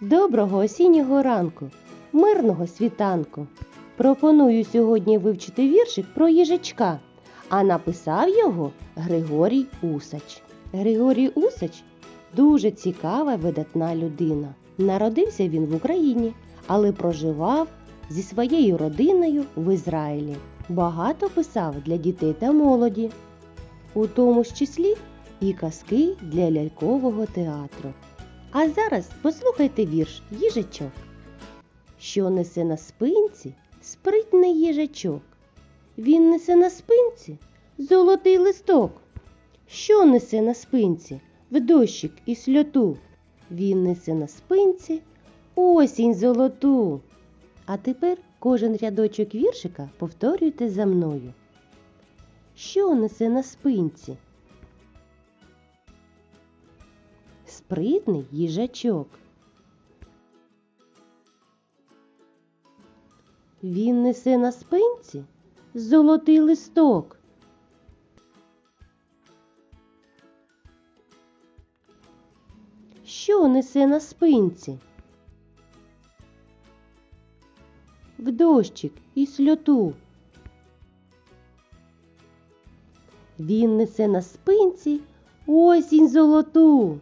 Доброго осіннього ранку, мирного світанку. Пропоную сьогодні вивчити віршик про їжачка, а написав його Григорій Усач. Григорій Усач дуже цікава видатна людина. Народився він в Україні, але проживав зі своєю родиною в Ізраїлі. Багато писав для дітей та молоді, у тому ж числі і казки для лялькового театру. А зараз послухайте вірш їжачок. Що несе на спинці спритний їжачок. Він несе на спинці золотий листок. Що несе на спинці в дощик і сльоту? Він несе на спинці осінь золоту. А тепер кожен рядочок віршика повторюйте за мною. Що несе на спинці? Спритний їжачок. Він несе на спинці золотий листок. Що несе на спинці? В дощик і сльоту. Він несе на спинці осінь золоту.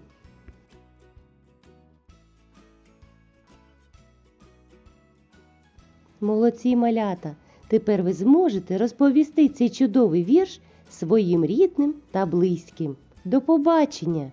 Молодці малята! Тепер ви зможете розповісти цей чудовий вірш своїм рідним та близьким. До побачення!